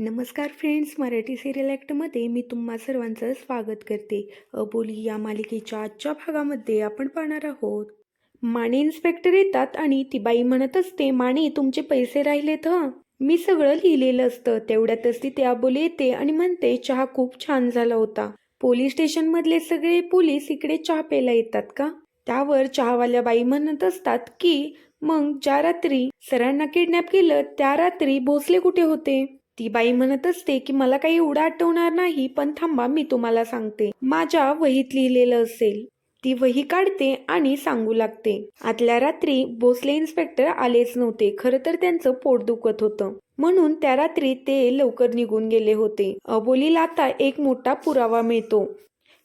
नमस्कार friends Marathi serial ॲक्टमध्ये मी तुम्हा सर्वांचं स्वागत करते. अबोली या मालिकेच्या आजच्या भागामध्ये आपण पाहणार आहोत. माने इन्स्पेक्टर येतात आणि ती बाई म्हणत असते माने तुमचे पैसे राहिलेत हं? मी सगळं लिहिलेलं असतं. तेवढ्यातच ती अबोली येते आणि म्हणते चहा खूप छान झाला होता. पोलीस स्टेशनमधले सगळे पोलीस इकडे चहा प्यायला येतात का? त्यावर चहावाल्या बाई म्हणत असतात की मग ज्या रात्री सरांना किडनॅप केलं त्या रात्री भोसले कुठे होते? ती बाई म्हणत असते की मला काही एवढं आठवणार नाही पण थांबा मी तुम्हाला सांगते. माझ्या वहीत लिहिलेलं असेल. ती वही काढते आणि सांगू लागते. आतल्या रात्री भोसले इन्स्पेक्टर आलेच नव्हते. खरं तर त्यांचं पोट दुखत होतं. म्हणून त्या रात्री ते लवकर निघून गेले होते. अबोलीला आता एक मोठा पुरावा मिळतो.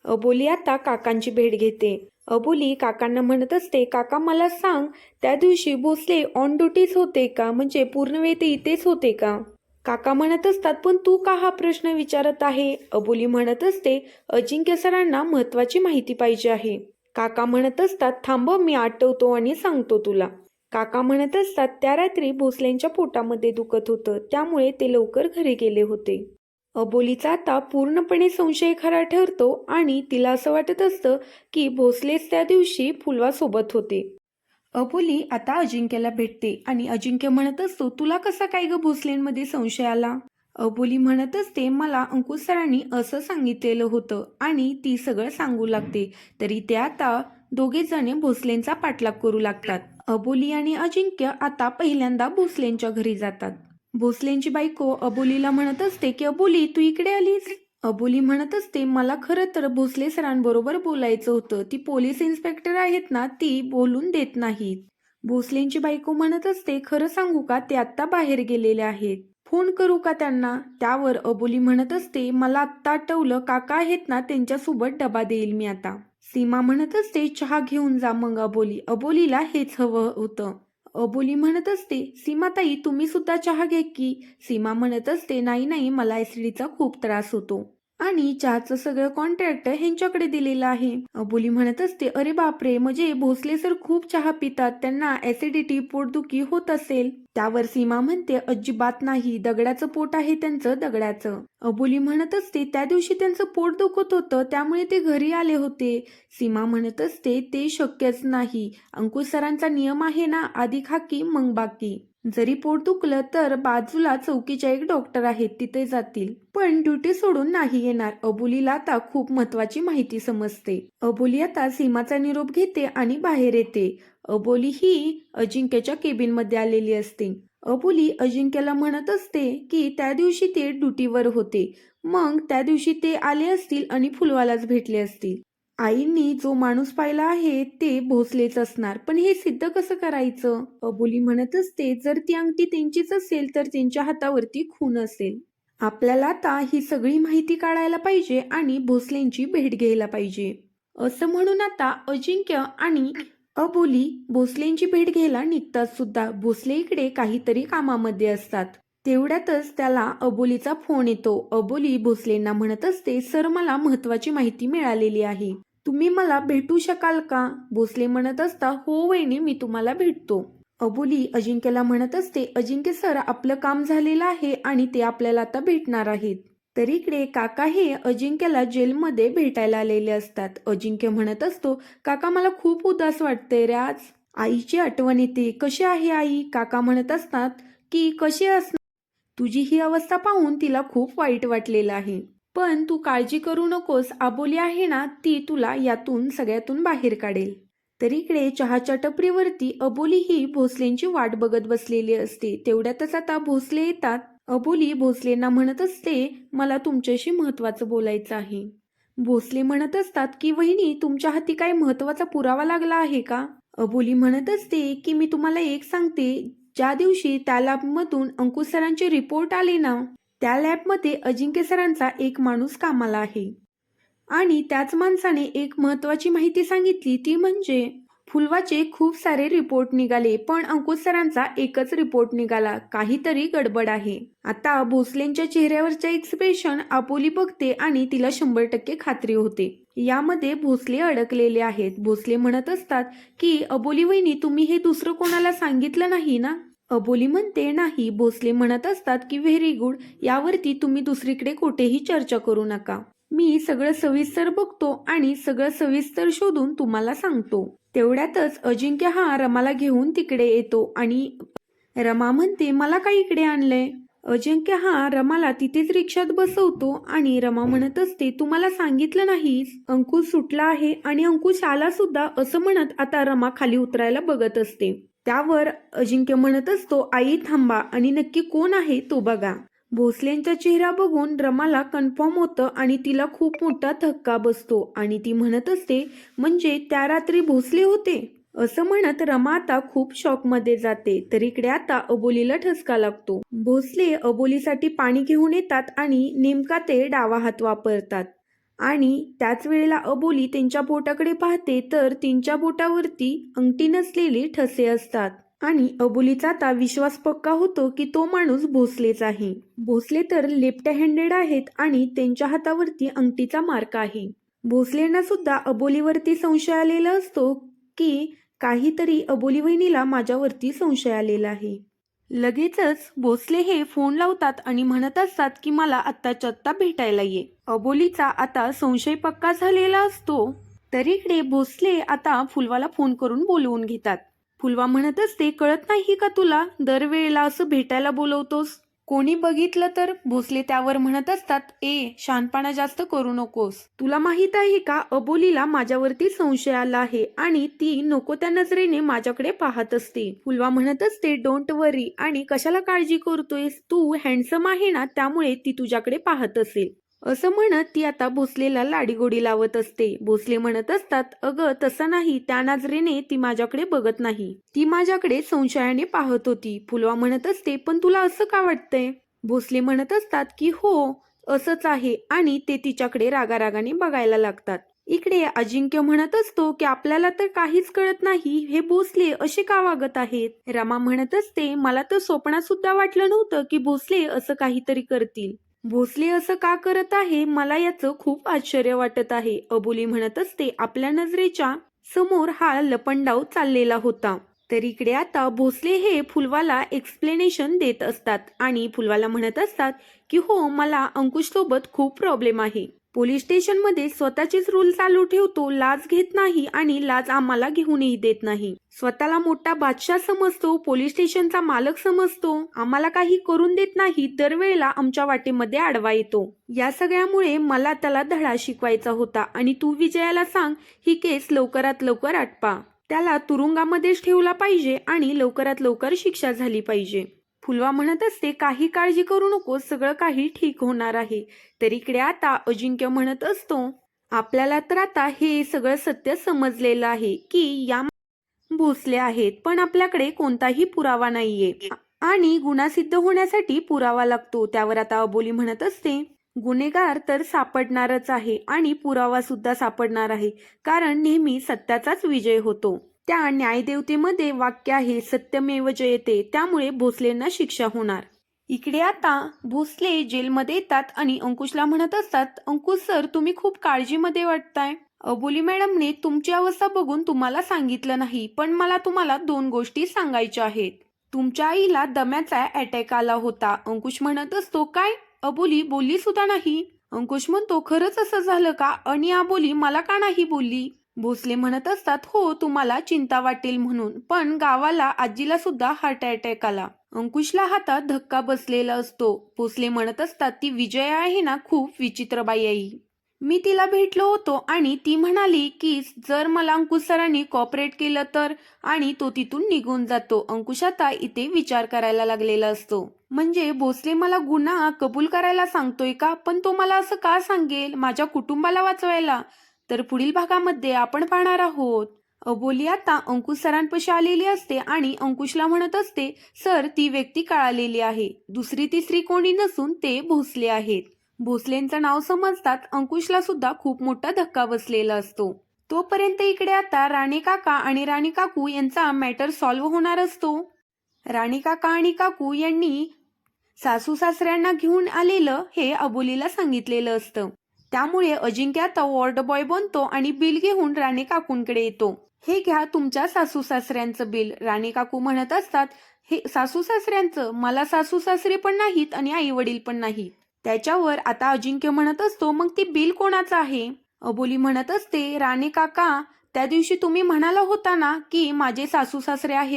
अबोली आता काकांची भेट घेते. अबोली काकांना म्हणत असते काका मला सांग त्या दिवशी भोसले ऑन ड्युटीच होते का? म्हणजे पूर्ण वेळ ते इथेच होते का? काका म्हणत असतात पण तू का हा प्रश्न विचारत आहे? अबोली म्हणत असते अजिंक्य सरांना महत्वाची माहिती पाहिजे आहे. काका म्हणत असतात थांब मी आठवतो आणि सांगतो तुला. काका म्हणत असतात त्या रात्री भोसलेंच्या पोटामध्ये दुखत होतं त्यामुळे ते लवकर घरी गेले होते. अबोलीचा आता पूर्णपणे संशय खरा ठरतो आणि तिला असं वाटत असतं की भोसलेच त्या दिवशी फुलवासोबत होते. अबोली आता अजिंक्यला भेटते आणि अजिंक्य म्हणत असतो तुला कसा काय ग भोसलेंमध्ये संशय आला? अबोली म्हणत असते मला अंकुश सरांनी असं सांगितलेलं होतं आणि ती सगळं सांगू लागते तरी ते आता दोघे जणे भोसलेंचा पाठलाग करू लागतात. अबोली आणि अजिंक्य आता पहिल्यांदा भोसलेंच्या घरी जातात. भोसलेंची बायको अबोलीला म्हणत असते की अबोली तू इकडे आलीस? अबोली म्हणत असते मला खरं तर भोसले सरांबरोबर बोलायचं होतं. ती पोलीस इन्स्पेक्टर आहेत ना ती बोलून देत नाहीत. भोसलेंची बायको म्हणत असते खरं सांगू का ते आत्ता बाहेर गेलेले आहेत. फोन करू का त्यांना? त्यावर अबोली म्हणत असते मला आत्ता आठवलं काका आहेत ना त्यांच्यासोबत डबा देईल मी आता. सीमा म्हणत असते चहा घेऊन जा मग अबोली. अबोलीला हेच हवं होतं. अबोली म्हणत असते सीमाताई तुम्ही सुद्धा चहा घे की. सीमा म्हणत असते नाही नाही मला ऍसिडीचा खूप त्रास होतो. आणि चहाचं सगळं कॉन्ट्रॅक्ट ह्यांच्याकडे दिलेलं आहे. अबोली म्हणत असते अरे बापरे म्हणजे भोसले सर खूप चहा पितात त्यांना ऍसिडिटी पोटदुखी होत असेल. त्यावर सीमा म्हणते अजिबात नाही दगडाचं पोट आहे त्यांचं दगडाचं. अबोली म्हणत असते त्या दिवशी त्यांचं पोट दुखत होतं त्यामुळे ते घरी आले होते. सीमा म्हणत असते ते शक्यच नाही. अंकुश सरांचा नियम आहे ना आधी खाकी मग बाकी. जरी पोट दुखलं तर बाजूला चौकीच्या एक डॉक्टर आहेत तिथे जातील. पण ड्युटी सोडून नाही येणार. अबोलीला आता खूप महत्वाची माहिती समजते. अबोली आता सीमाचा निरोप घेते आणि बाहेर येते. अबोली ही अजिंक्यच्या केबिनमध्ये आलेली असते. अबोली अजिंक्यला म्हणत असते की त्या दिवशी ते ड्युटीवर होते. मग त्या दिवशी ते आले असतील आणि फुलवालाच भेटले असतील. आईंनी जो माणूस पाहिला आहे ते भोसलेच असणार. पण हे सिद्ध कसं करायचं? अबोली म्हणत असते जर ती अंगठी त्यांचीच असेल तर त्यांच्या हातावरती खून असेल. आपल्याला आता ही सगळी माहिती काढायला पाहिजे आणि भोसलेंची भेट घ्यायला पाहिजे. असं म्हणून आता अजिंक्य आणि अबोली भोसलेंची भेट घ्यायला निघतात सुद्धा. भोसले इकडे काहीतरी कामामध्ये असतात. तेवढ्यातच त्याला अबोलीचा फोन येतो. अबोली भोसलेंना म्हणत असते सर मला महत्वाची माहिती मिळालेली आहे. तुम्ही मला भेटू शकाल का? भोसले म्हणत असता हो वहिनी मी तुम्हाला भेटतो. अबोली अजिंक्यला म्हणत असते अजिंक्य सर आपलं काम झालेलं आहे आणि ते आपल्याला आता भेटणार आहेत. तर इकडे काका हे अजिंक्यला जेलमध्ये भेटायला आलेले असतात. अजिंक्य म्हणत असतो काका मला खूप उदास वाटते रे आज. आईची आठवण येते. कशी आहे आई? काका म्हणत असतात की कशी असणार तुझी ही अवस्था पाहून तिला खूप वाईट वाटलेलं आहे. पण तू काळजी करू नकोस आबोली आहे ना ती तुला यातून सगळ्यातून बाहेर काढेल. तर इकडे चहाच्या टपरीवरती अबोली ही भोसलेंची वाट बघत बसलेली असते. तेवढ्यातच आता भोसले येतात. अबोली भोसलेंना म्हणत असते मला तुमच्याशी महत्वाचं बोलायचं आहे. भोसले म्हणत असतात की वहिनी तुमच्या हाती काय महत्त्वाचा पुरावा लागला आहे का? अबोली म्हणत असते की मी तुम्हाला एक सांगते ज्या दिवशी त्या लॅबमधून अंकुश सरांचे रिपोर्ट आले ना त्या लॅबमध्ये अजिंक्य सरांचा एक माणूस कामाला आहे. आणि त्याच माणसाने एक महत्वाची माहिती सांगितली ती म्हणजे फुलवाचे खूप सारे रिपोर्ट निघाले पण अंकुश सरांचा एकच रिपोर्ट निघाला काहीतरी गडबड आहे. आता भोसलेंच्या चेहऱ्यावरचे एक्सप्रेशन आपोली बघते आणि तिला शंभर टक्के खात्री होते. यामध्ये भोसले अडकलेले आहेत. भोसले म्हणत असतात की अबोली वहिनी तुम्ही हे दुसरं कोणाला सांगितलं नाही ना? अबोली म्हणते नाही भोसले म्हणत असतात की व्हेरी गुड यावरती तुम्ही दुसरीकडे कुठेही चर्चा करू नका. मी सगळं सविस्तर बघतो आणि सगळं सविस्तर शोधून तुम्हाला सांगतो. तेवढ्यातच अजिंक्य हा रमाला घेऊन तिकडे येतो आणि रमा म्हणते मला काय इकडे आणलंय? अजिंक्य हा रमाला तिथेच रिक्षात बसवतो आणि रमा म्हणत असते तुम्हाला सांगितलं नाहीस अंकुश सुटला आहे आणि अंकुश आला सुद्धा असं म्हणत आता रमा खाली उतरायला बघत असते. त्यावर अजिंक्य म्हणत असतो आई थांबा आणि नक्की कोण आहे तो बघा. भोसलेंचा चेहरा बघून रमाला कन्फर्म होतं आणि तिला खूप मोठा धक्का बसतो आणि ती म्हणत असते म्हणजे त्या रात्री भोसले होते? असं म्हणत रमा आता खूप शॉकमध्ये जाते. तर इकडे आता अबोलीला ठसका लागतो. भोसले अबोलीसाठी पाणी घेऊन येतात आणि नेमका ते डावा हात वापरतात. आणि त्याच वेळेला अबोली त्यांच्या बोटाकडे पाहते तर त्यांच्या बोटावरती अंगठी नसलेले ठसे असतात. आणि अबोलीचा आता विश्वास पक्का होतो की तो माणूस भोसलेच आहे. भोसले तर लेफ्ट हँडेड आहेत आणि त्यांच्या हातावरती अंगठीचा मार्क आहे. भोसलेंना सुद्धा अबोलीवरती संशय आलेला असतो की काहीतरी अबोली वहिनीला माझ्यावरती संशय आलेला आहे. लगेचच भोसले हे फोन लावतात आणि म्हणत असतात की मला आत्ताच्या आत्ता भेटायला ये. अबोलीचा आता संशय पक्का झालेला असतो. तरीकडे भोसले आता फुलवाला फोन करून बोलवून घेतात. फुलवा म्हणत असते कळत नाही का तुला? दरवेळेला असं भेटायला बोलवतोस. कोणी बघितलं तर भोसले त्यावर म्हणत असतात ए शानपणा जास्त करू नकोस. तुला माहीत आहे का अबोलीला माझ्यावरती संशय आला आहे आणि ती नको त्या नजरेने माझ्याकडे पाहत असते. फुलवा म्हणत असते डोंट वरी आणि कशाला काळजी करतोयस? तू हँडसम आहे ना त्यामुळे ती तुझ्याकडे पाहत असेल. असं म्हणत ती आता भोसलेला लाडीगोडी लावत असते. भोसले म्हणत असतात अगं तसं नाही. त्या नजरेने ती माझ्याकडे बघत नाही. ती माझ्याकडे संशयाने पाहत होती. फुलवा म्हणत असते पण तुला असं का वाटतंय? भोसले म्हणत असतात की हो असंच आहे आणि ते तिच्याकडे रागारागाने बघायला लागतात. इकडे अजिंक्य म्हणत असतो की आपल्याला तर काहीच कळत नाही. हे भोसले असे का वागत आहेत? रमा म्हणत असते मला तर स्वप्नात सुद्धा वाटलं नव्हतं की भोसले असं काहीतरी करतील. भोसले असं का करत आहे? मला याचं खूप आश्चर्य वाटत आहे. अबोली म्हणत असते आपल्या नजरेच्या समोर हा लपंडाव चाललेला होता. तर इकडे आता भोसले हे फुलवाला एक्सप्लेनेशन देत असतात आणि फुलवाला म्हणत असतात की हो मला अंकुश सोबत खूप प्रॉब्लेम आहे. पोलीस स्टेशनमध्ये स्वतःचेच रूल चालू ठेवतो लाज घेत नाही आणि लाज आम्हाला घेऊनही देत नाही. स्वतःला मोठा बादशाह समजतो पोलीस स्टेशनचा मालक समजतो आम्हाला काही करून देत नाही दरवेळेला आमच्या वाटेमध्ये आडवा येतो. या सगळ्यामुळे मला त्याला धडा शिकवायचा होता आणि तू विजयाला सांग ही केस लवकरात लवकर आटपा. त्याला तुरुंगामध्येच ठेवला पाहिजे आणि लवकरात लवकर शिक्षा झाली पाहिजे. फुलवा म्हणत असते काही काळजी करू नको सगळं काही ठीक होणार आहे. तर इकडे आता अजिंक्य म्हणत असतो आपल्याला तर आता हे सगळं सत्य समजलेलं आहे की या भोसले आहेत पण आपल्याकडे कोणताही पुरावा नाहीये. आणि गुन्हा सिद्ध होण्यासाठी पुरावा लागतो. त्यावर आता अबोली म्हणत असते गुन्हेगार तर सापडणारच आहे आणि पुरावा सुद्धा सापडणार आहे कारण नेहमी सत्याचाच विजय होतो. त्या न्यायदेवतेमध्ये वाक्य आहे सत्यमेव जयते त्यामुळे भोसलेंना शिक्षा होणार. इकडे आता भोसले जेलमध्ये येतात आणि अंकुशला म्हणत असतात अंकुश सर तुम्ही खूप काळजीमध्ये वाटताय. अबोली मॅडमने तुमची अवस्था बघून तुम्हाला सांगितलं नाही पण मला तुम्हाला दोन गोष्टी सांगायच्या आहेत. तुमच्या आईला दम्याचा अटॅक आला होता. अंकुश म्हणत असतो काय? अबोली बोलली सुद्धा नाही? अंकुश म्हणतो खरंच असं झालं का? आणि अबोली मला का नाही बोलली? भोसले म्हणत असतात हो तुम्हाला चिंता वाटेल म्हणून. पण गावाला आजीला सुद्धा हार्ट अटॅक आला. अंकुशला हातात धक्का बसलेला असतो. भोसले म्हणत असतात ती विजया आहे ना खूप विचित्र बाई आई मी तिला भेटलो होतो आणि ती म्हणाली की जर मला अंकुश सरांनी कॉपरेट केलं तर आणि तो तिथून निघून जातो. अंकुश आता इथे विचार करायला लागलेला असतो. म्हणजे भोसले मला गुन्हा कबूल करायला सांगतोय का? पण तो मला असं का सांगेल? माझ्या कुटुंबाला वाचवायला. तर पुढील भागामध्ये आपण पाहणार आहोत. अबोली आता अंकुश सरांपाशी आलेली असते आणि अंकुशला म्हणत असते सर ती व्यक्ती कळालेली आहे. दुसरी तिसरी कोणी नसून ते भोसले आहेत. भोसलेंचं नाव समजतात अंकुशला सुद्धा खूप मोठा धक्का बसलेला असतो. तोपर्यंत इकडे आता राणी काका आणि राणी काकू यांचा मॅटर सॉल्व्ह होणार असतो. राणी काका आणि काकू यांनी सासू सासऱ्यांना घेऊन आलेलं हे अबोलीला सांगितलेलं असतं. त्यामुळे अजिंक्य आता वॉर्ड बॉय बनतो आणि बिल घेऊन राणे काकूंकडे येतो. हे घ्या तुमच्या सासू सासऱ्यांचं बिल. राणे काकू म्हणत असतात हे सासू सासऱ्यांचं? मला सासू सासरे पण नाहीत आणि आई वडील पण नाहीत. त्याच्यावर आता अजिंक्य म्हणत असतो मग ती बिल कोणाचं आहे? अबोली म्हणत असते राणे काका त्या दिवशी तुम्ही म्हणाला होता ना की माझे सासू सासरे आहेत